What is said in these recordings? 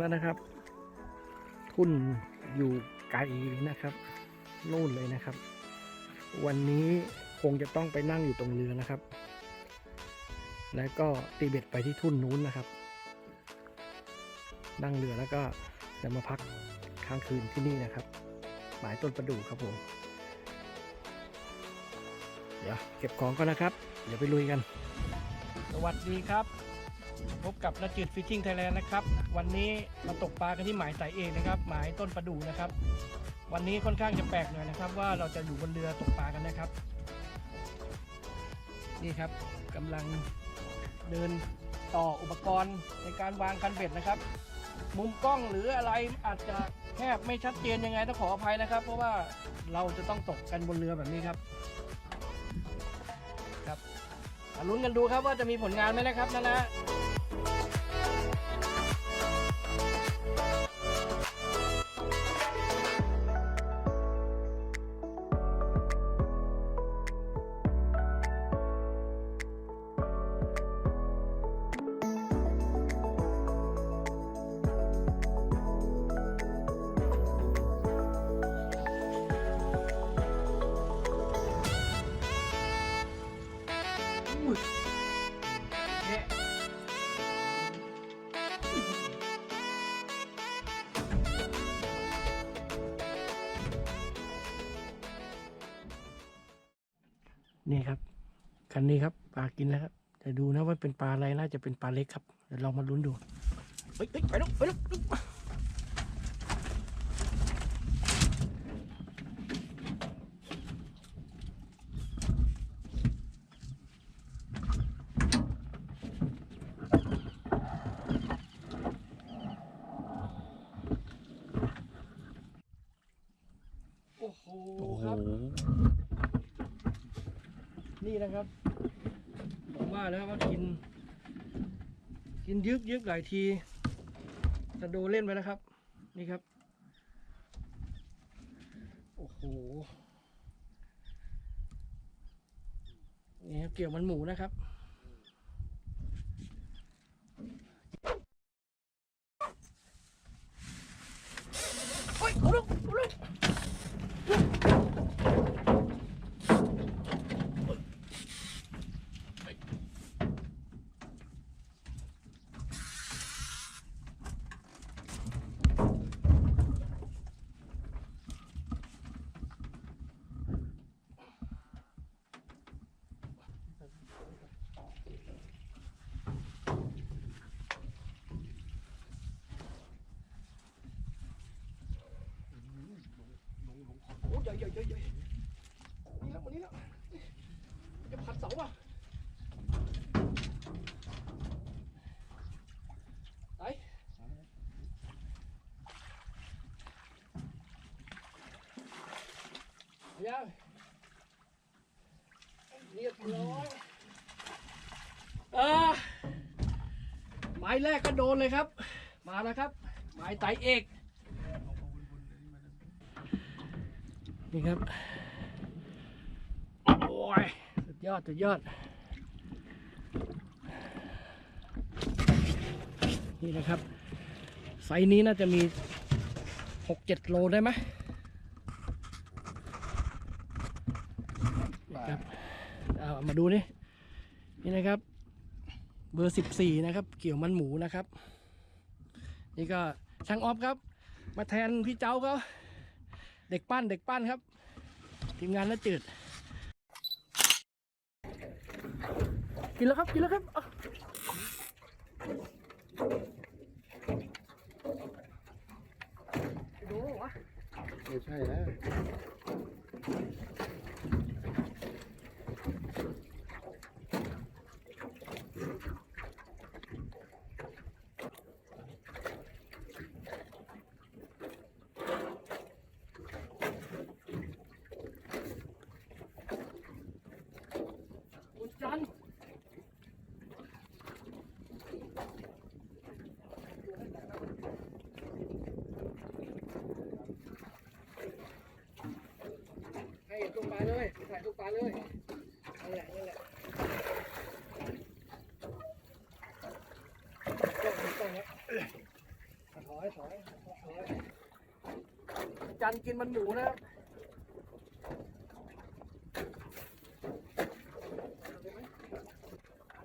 แล้วนะครับ ทุ่นอยู่ไกลนะครับนู่นเลยนะครับ วันนี้คงจะต้องไปนั่งอยู่ตรงเรือนะครับ แล้วก็ตีเบ็ดไปที่ทุ่นนู้นนะครับ นั่งเรือแล้วก็จะมาพักค้างคืนที่นี่นะครับ หมายต้นประดู่ครับผมเดี๋ยวเก็บของก่อนนะครับ เดี๋ยวไปลุยกัน สวัสดีครับ พบกับนจืดฟิชชิ่งไทยแลนด์นะครับ วันนี้มาตกปลากันที่หมายสายเอกนะครับ หมายต้นประดู่นะครับ วันนี้ค่อนข้างจะแปลกหน่อยนะครับ ว่าเราจะอยู่บนเรือตกปลากันนะครับ นี่ครับกำลังเดินต่ออุปกรณ์ในการวางคันเบ็ดนะครับ มุมกล้องหรืออะไรอาจจะแคบไม่ชัดเจนยังไงต้องขออภัยนะครับ เพราะว่าเราจะต้องตกกันบนเรือแบบนี้ครับครับลุ้นกันดูครับว่าจะมีผลงานไหมนะครับนะนะ นี่ครับ คันนี้ครับปลากินแล้วครับจะดูนะว่าเป็นปลาอะไรน่าจะเป็นปลาเล็กครับเดี๋ยวลองมาลุ้นดู เฮ้ยเฮ้ยไปลูกไปลูกลูกโอ้โหครับ นี่นะครับผมว่าแล้วว่ากิน กินยึกยึกหลายทีจะโดเล่นไปนะครับ นี่ครับ โอ้โหนี่ครับเกี่ยวมันหมูนะครับโอ้ยเอาลูกเอาลูก โอ้ยใหญ่ใหญ่ใหญ่ใหญ่นี่แล้ววันนี้แล้วจะผัดเสาป่ะไหนยังเรียบร้อยอ่าไม้แรกก็โดนเลยครับ มาแล้วครับ ไม้ไตเอก นี่ครับ โอ้ย สุดยอด สุดยอด นี่นะครับ ไซนี้น่าจะมีหกเจ็ดโลได้ไหมครับเอามาดูนี่นี่นะครับ เบอร์สิบสี่นะครับ เกี่ยวมันหมูนะครับ นี่ก็ช่างออฟครับ มาแทนพี่เจ้าเขา เด็กปั้นเด็กปั้นครับ ทีมงานน่าจืด กินแล้วครับ กินแล้วครับอะดูวะไม่ใช่แล้ว คุณจันทร์ให้เห็นตุ้งปลาเลยถ่ายตุ้งปลา เลยนี่แหละนี่แหละกล้องกล้องครับอยถอยถอยจันกินมันหมูนะครับ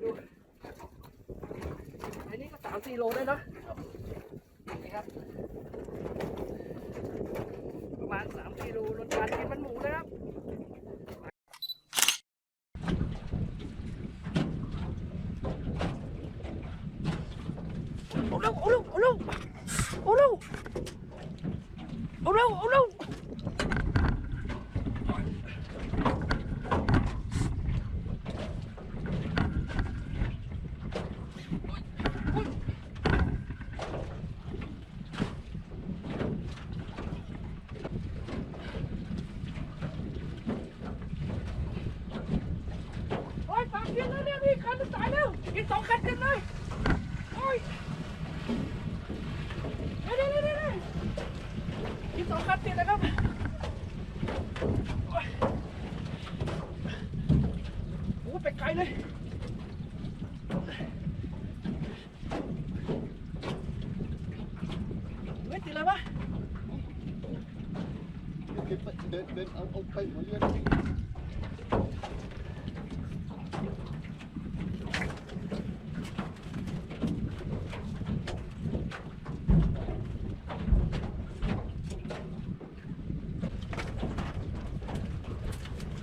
ดูอันนี้ก็สามสี่โลได้เนอะนี่ครับ ประมาณสามสี่โลรสจันกินมันหมูนะครับ เอาเร็วเอาเร็วเอาเร็วเอาเร็วเอาเร็วเอาเร็วโอ้ยปากเย็นแล้วเนี่ยนี่คันจะตายแล้วอีกสองคันกันเลยโอ้ย เดี๋ยวเดี๋ยวเดี๋ยวเดี๋ยวกินสองคันติดนะครับโอ้ยโอ้ไปไกลเลย เฮ้ยติดอะไรวะ เดินไปเดินเดินเอาเอาไปหัวเรือ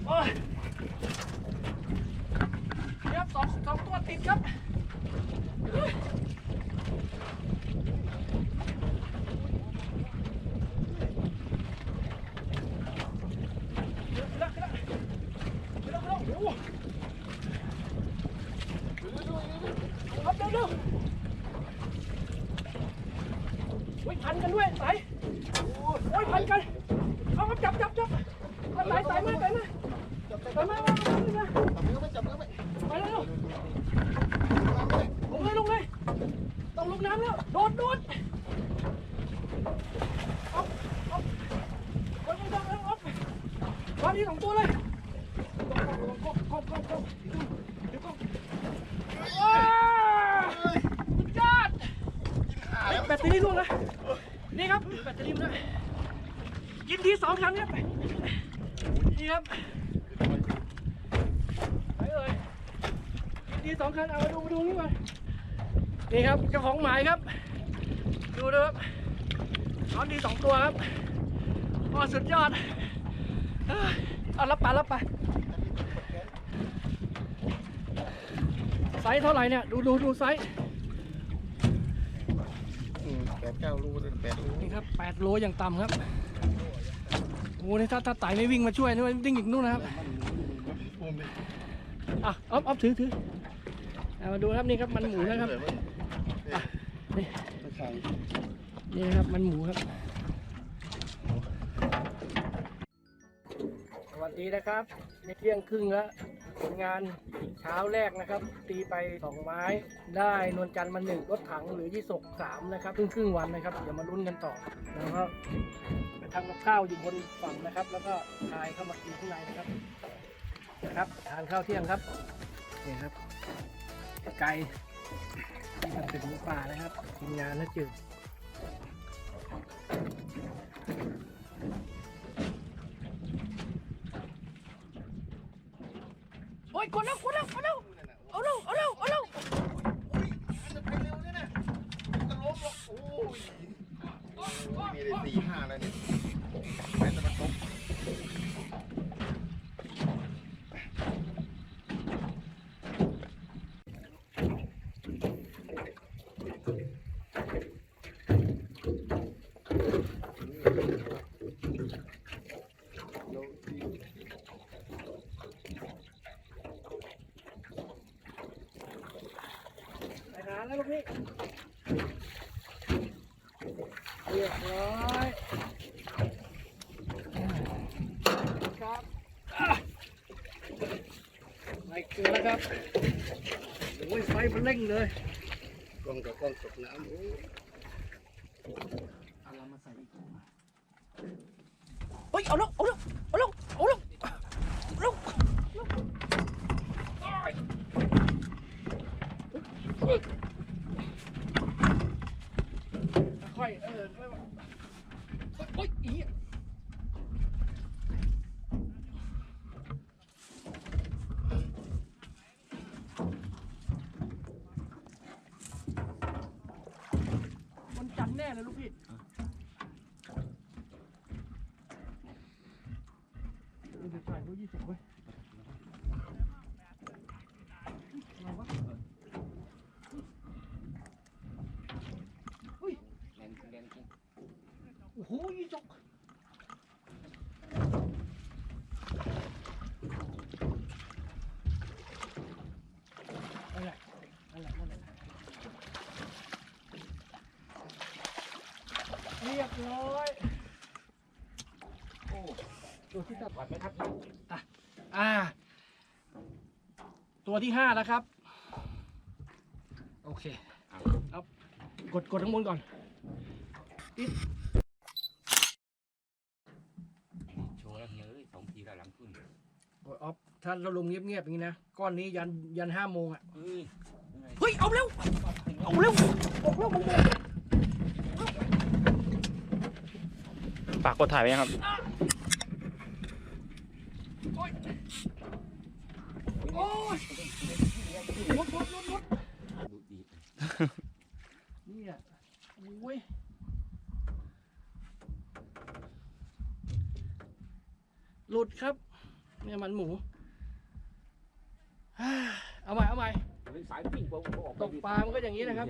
โอ้ยเดี๋ยวสองสองตัวติดครับเฮ้ยเดี๋ยวขึ้นละขึ้นละขึ้นละขึ้นละโอ้โหครับ เร็วเร็วโอ้ยพันกันด้วยสายโอ้ยพันกัน เอาครับจับจับจับเอาสายสายมาสายมา จับไป สายมามามามามา จับมือไปจับมือไป ไปเร็วลงเลยลงเลย ต้องลงน้ำแล้ว โดดโดดเอาเอาเอาเอาเอาเอาวางที่สองตัวเลยกบกบกบกบเดี๋ยวกบว้าวสุดยอดแบตเตอรี่ล่วงนะนี่ครับแบตเตอรี่มันด้วยกินทีสองครั้งครับนี่ครับไปเลย กินทีสองครั้งเอามาดูมาดูนี่ก่อนนี่ครับเจ้าของหมายครับ ดูนะครับช้อนดีสองตัวครับโอ้สุดยอดเอ้ยเอารับไปรับไปไซส์เท่าไหร่เนี่ย ดูดูดูไซส์แปดเก้าลูกแปดลูกนี่ครับ8โลอย่างต่ำครับโอ้โหนี่ถ้าถ้าไต่ไม่วิ่งมาช่วยนี่มันวิ่งอีกนู่นนะครับภูมิอะเอาเอาถือถือ เอามาดูครับนี่ครับมันหมูนะครับนี่นี่นะครับมันหมูครับ สวัสดีนะครับในเที่ยงครึ่งแล้วผลงานเช้าแรกนะครับ ตีไปสองไม้ ได้นวลจันทร์มาหนึ่งรถถังหรือยี่สกสามนะครับครึ่งครึ่งวันนะครับเดี๋ยวมาลุ้นกันต่อแล้วก็ไปทำกับข้าวอยู่บนฝั่งนะครับ แล้วก็ทายเข้ามากินข้างในนะครับนะครับทานข้าวเที่ยงครับนี่ครับ ไก่ที่ทำเป็นหมูป่านะครับทีมงานนะจืดโอ้ยกดแล้วกดแล้วกดแล้วเอาเร็วเอาเร็วเอาเร็วจะไปเร็วเนี่ยนะจะล้มหรอกโอ้ยมีเลยสี่ห้าแล้วเนี่ยแม่จะมาตก ไปหาแล้วลูก พี่เรียบร้อยครับอะไปเกลือแล้วครับโอ้ยไฟมันเร่งเลยกล้องกับกล้องตกน้ำโอ้ เอาเรามาใส่อีกเฮ้ยเอาแล้วเอาแล้วเอาแล้วเอาแล้วเอาแล้วเอาแล้วโอ้ยค่อยๆเอ น่ๆเลยลูกพี่ดูดิจ่ายรู้ยี่สิบเว้ยอะไรวะ แรงแรงจริง โอ้โหยี่จกนั่นแหละนั่นแหละนั่นแหละเรียบร้อย โอ้ตัวที่ตัดวัดไหมครับอ่า ตัวที่ห้าแล้วครับ โอเค เอากดกดข้างบนก่อนโชว์แล้วเฮียเอ้ยสองทีแล้วหลังขึ้น กดออฟ ถ้าเราลงเงียบๆอย่างนี้นะ ก้อนนี้ยันยันห้าโมงอะ เฮ้ยยังไงเฮ้ย เอาเร็ว เอาเร็วบอกเร็วมันเร็วฝากกดถ่ายไว้ยังครับ โอ้ยรถรถรถรถดูดีเนี่ยโอ้ยหลุดครับ เนี่ยมันหมูฮ่า เอาใหม่เอาใหม่เป็นสายปิ้งผมออกตกปลามันก็อย่างนี้นะครับ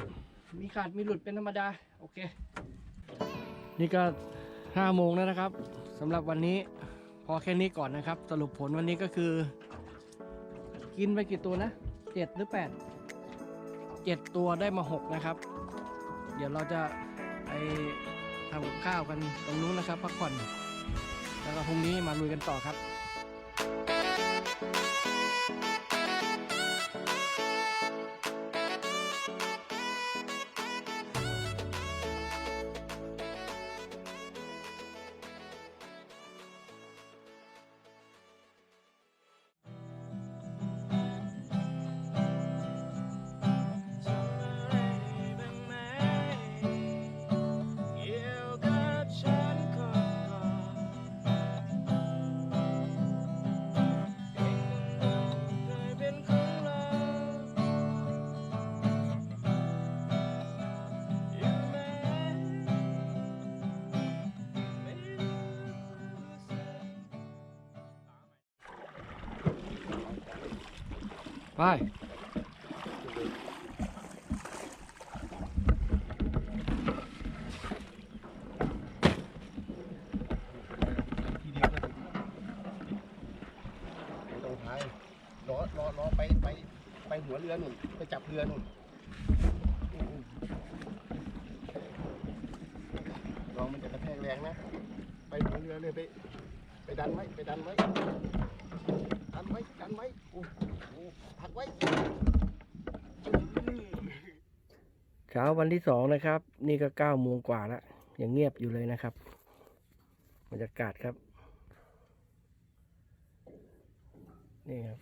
มีขาดมีหลุดเป็นธรรมดา โอเค นี่ก็ห้าโมงแล้วนะครับสำหรับวันนี้ พอแค่นี้ก่อนนะครับ สรุปผลวันนี้ก็คือ กินไปกี่ตัวนะเจ็ดหรือแปดเจ็ดตัวได้มาหกนะครับ เดี๋ยวเราจะไปทำกับข้าวกันตรงนู้นนะครับ พักผ่อน แล้วก็พรุ่งนี้มาลุยกันต่อครับ ไปทีเดียวก็ถึงไม่ต้องพายรอรอรอไปไปไปหัวเรือนุ่นไปจับเรือนุ่นลองมันจะกระแทกแรงนะ ไปหัวเรือเลยไป ไปดันไว้ไปดันไว้ดันไว้ดันไว้โอ้โหผลักไว้ เช้า วันที่สองนะครับ นี่ก็เก้าโมงกว่าแล้วยังเงียบอยู่เลยนะครับบรรยากาศครับ นี่ครับ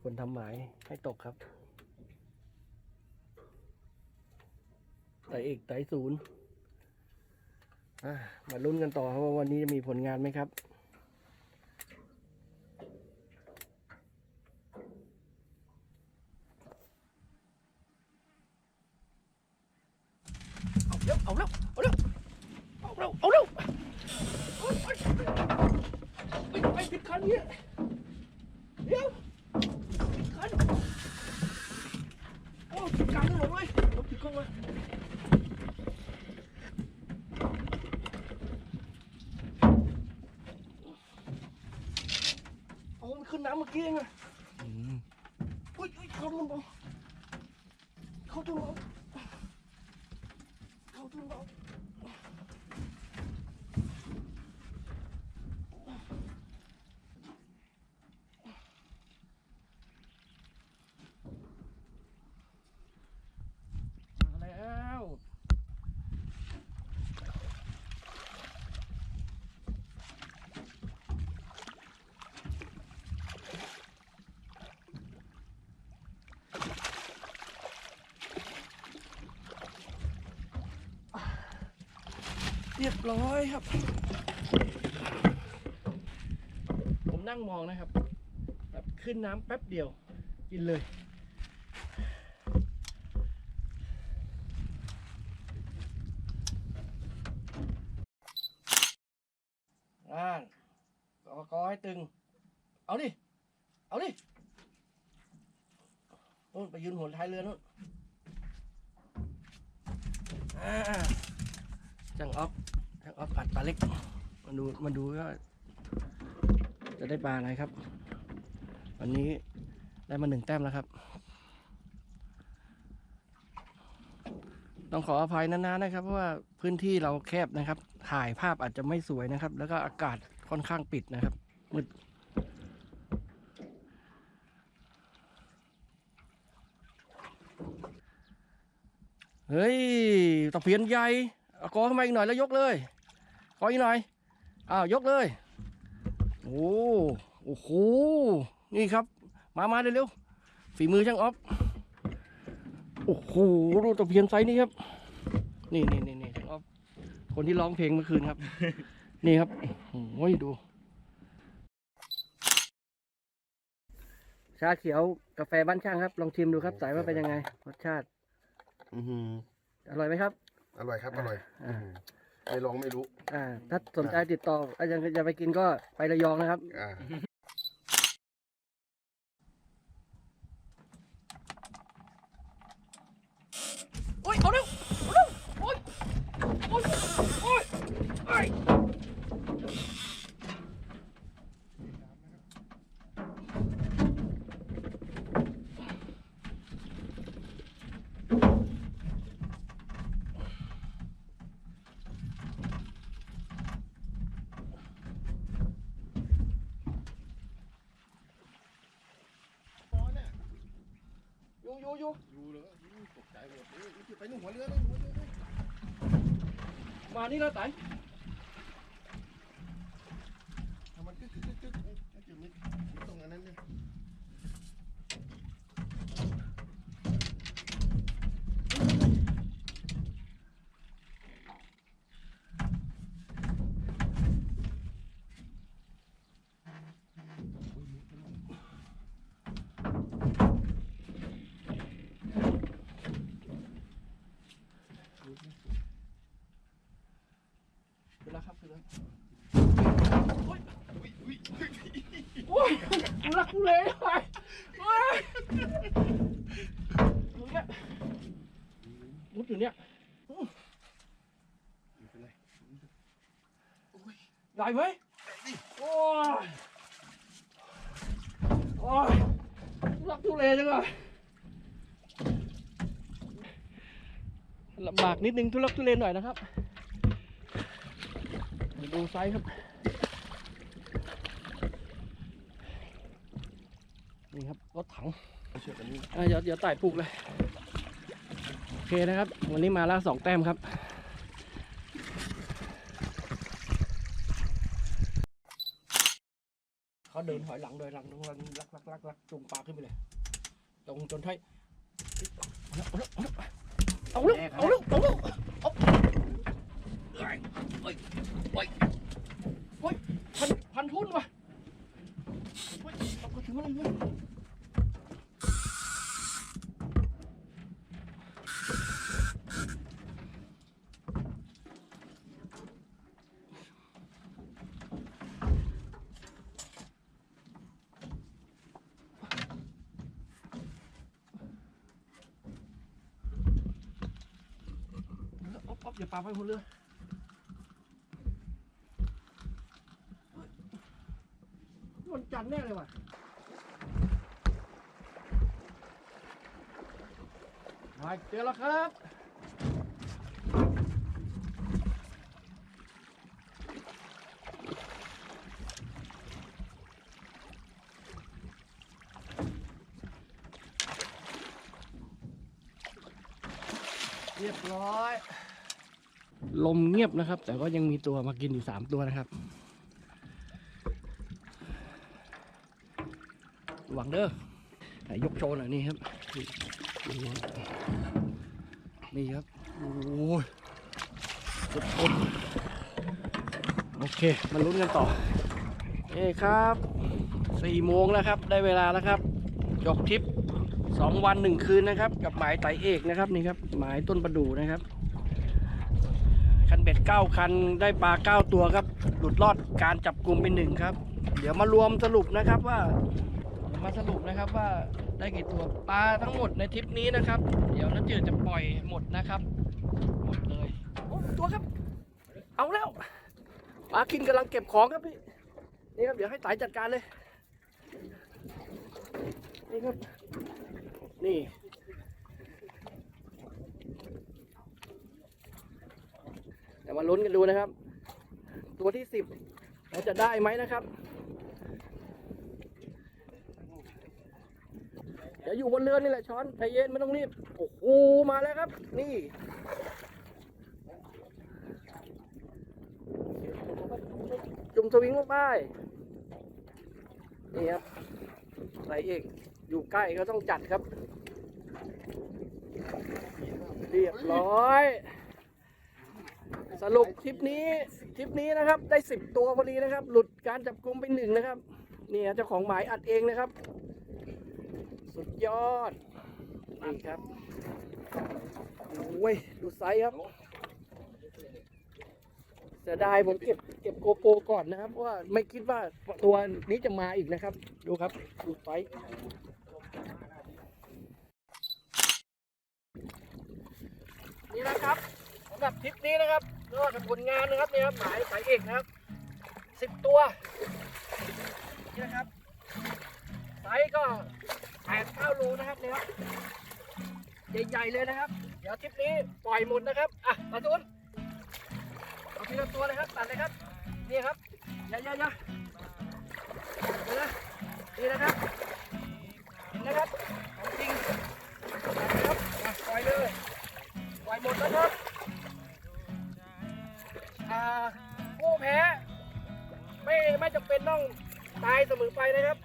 คนทำหมายให้ตกครับไต่เอกไต่ศูนย์อะมาลุ้นกันต่อครับว่าวันนี้จะมีผลงานไหมครับ เอาเร็วเอาเร็วเอาเร็วเอาเร็วไปไปผิดคันเนี่ยเดี๋ยวผิดคันโอ้ผิดกลางถนนเลยเอาผิดกล้องเลยเอามันขึ้นน้ำเมื่อกี้เองอะอุ้ยอุ้ยเขาตรงนั้นเข้าตรงนั้น เข้าตรงนั้นมาแล้ว เรียบร้อยครับ ผมนั่งมองนะครับ แบบขึ้นน้ำแป๊บเดียวกินเลย ตึง เอาดิ เอาดินู่นไปยืนหัวท้ายเรือนู่นอ่าจังออฟจังออฟอัดปลาเล็ก มาดูมาดูว่าจะได้ ปลาอะไรครับ วันนี้ได้มาหนึ่งแต้มแล้วครับ ต้องขออภัยนานๆนะครับ เพราะว่าพื้นที่เราแคบนะครับ ถ่ายภาพอาจจะไม่สวยนะครับ แล้วก็อากาศค่อนข้างปิดนะครับมืดเฮ้ยตะเพียนใหญ่เอากอขึ้นมาอีกหน่อยแล้วยกเลยกออีกหน่อยอ้าวยกเลย อ้ โอ้โห นี่ครับ มามาเร็วๆ ฝีมือช่างออฟ โอ้โห ดูตะเพียนไซส์นี้ครับ นี่นี่นี่นี่ช่างออฟ คนที่ร้องเพลงเมื่อคืนครับ นี่ครับ โอ้ยดู ชาเขียวกาแฟบ้านช่างครับ ลองชิมดูครับ สายว่าเป็นยังไง รสชาติ อือหืออร่อยไหมครับ อร่อยครับ อร่อย อ่าไม่ ลองไม่รู้ อ่าถ้าสนใจติดต่ออะยังจะไปกินก็ไประยองนะครับ อ่า อยู่อยู่อยู่เลยตกใจหมดเลยไปนู่นหัวเรือเลยหัวเรือเลยมานี่แล้วไต่ทำมันกึกกึกกึกกึกนี่น่าจะไม่ไม่ตรงอันนั้นเลย คือแล้วครับคือแล้ว อุ้ยอุ้ยอุ้ย โอ้ยกูรักกู เลยไปโอ้ยอยู่เนี่ยมุดอยู่เนี่ยไม่ได้ไหมโอ้ยโอ้ยทุรักทุเลจังเลยลำบากนิดนึงทุลักทุเลหน่อยนะครับ ดูไซส์ครับ นี่ครับรถถังไม่เชื่อกันนี่อะเดี๋ยวเดี๋ยวไต่ปลูกเลย โอเคนะครับ วันนี้มาล่าสองแต้มครับเขาเดินถอยหลังโดยหลังลักลักลักลักลักจูงปลาขึ้นไปเลยตรงจนไทยเอาลูกเอาลูกเอาลูกเอาเฮ้ยเฮ้ยเฮ้ยเฮ้ยพันพันทุ่นว่ะเฮ้ยเอาก็ถึงอะไรเว้ย อ๊อบอ๊อบอย่าปา ไปหัวเรือเฮ้ยวันจันแน่เลยว่ะมาเจอแล้วครับ เรียบร้อย ลมเงียบนะครับ แต่ก็ยังมีตัวมากินอยู่สามตัวนะครับ หวังเด้อยกโชว์หน่อยนี่ครับ นี่ครับ โอ้ยสุดคนโอเค มาลุ้นกันต่อเอ้ครับสี่โมงแล้วครับ ได้เวลาแล้วครับ จบทริปสองวันหนึ่งคืนนะครับ กับหมายไตเอกนะครับนี่ครับ หมายต้นประดู่นะครับ เบ็ดเก้าคันได้ปลาเก้าตัวครับ หลุดรอดการจับกลุ่มเป็นหนึ่งครับ เดี๋ยวมารวมสรุปนะครับว่าเดี๋ยวมาสรุปนะครับว่าได้กี่ตัวปลาทั้งหมดในทริปนี้นะครับ เดี๋ยวน้าจืดจะปล่อยหมดนะครับ หมดเลยโอ้ตัวครับ เอาแล้วปลากินกำลังเก็บของครับพี่นี่ครับเดี๋ยวให้สายจัดการเลย นี่ครับ นี่ เดี๋ยวมาลุ้นกันดูนะครับ ตัวที่สิบเราจะได้ไหมนะครับเดี๋ยวอยู่บนเรือนี่แหละช้อนใจเย็นไม่ต้องรีบโอ้โหมาแล้วครับ นี่จุ่มสวิงลงไปนี่ครับใส่เอกอยู่ใกล้ก็ต้องจัดครับ เรียบร้อย สรุปทริปนี้ทริปนี้นะครับ ได้สิบตัวพอดีนะครับ หลุดการจับกลุมไปหนึ่งนะครับนี่เจ้าของหมายอัดเองนะครับ สุดยอดนี่ครับโอ้ยดูไซส์ครับเสียดายผมเก็บเก็บโกโปรก่อนนะครับเพราะว่าไม่คิดว่าตัวนี้จะมาอีกนะครับ ดูครับดูไซส์นี่นะครับำหรับทริปนี้นะครับก็ทำผลงานนะครับเนี่ครับหมายสายเอกนะครับสิบตัวนี่นะครับไซส์ก็แปดเก้าโลนะครับเนี่ยครับใหญ่ๆเลยนะครับ เดี๋ยวทริปนี้ปล่อยหมดนะครับอะมาทุนเอาทีละตัวเลยครับตัดเลยครับนี่ครับยาอย่าย่านะนี่นะครับนะครับของจริงตัดเลยครับปล่อยเลยปล่อยหมดนะครับ ต้องตายเสมอไปนะครับ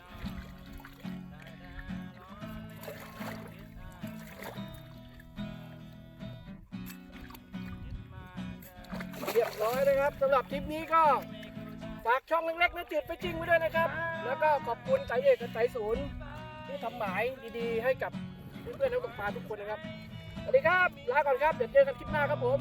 เรียบร้อยนะครับสำหรับทริปนี้ก็ฝากช่องเล็กๆนะจืดไปจริงไว้ด้วยนะครับ แล้วก็ขอบคุณสายเอกกับสายศูนย์ที่ทำหมายดีๆ ให้กับเพื่อนๆนักตกปลาทุกคนนะครับสวัสดีครับลาก่อนครับเดี๋ยวเจอกันคลิปหน้าครับผม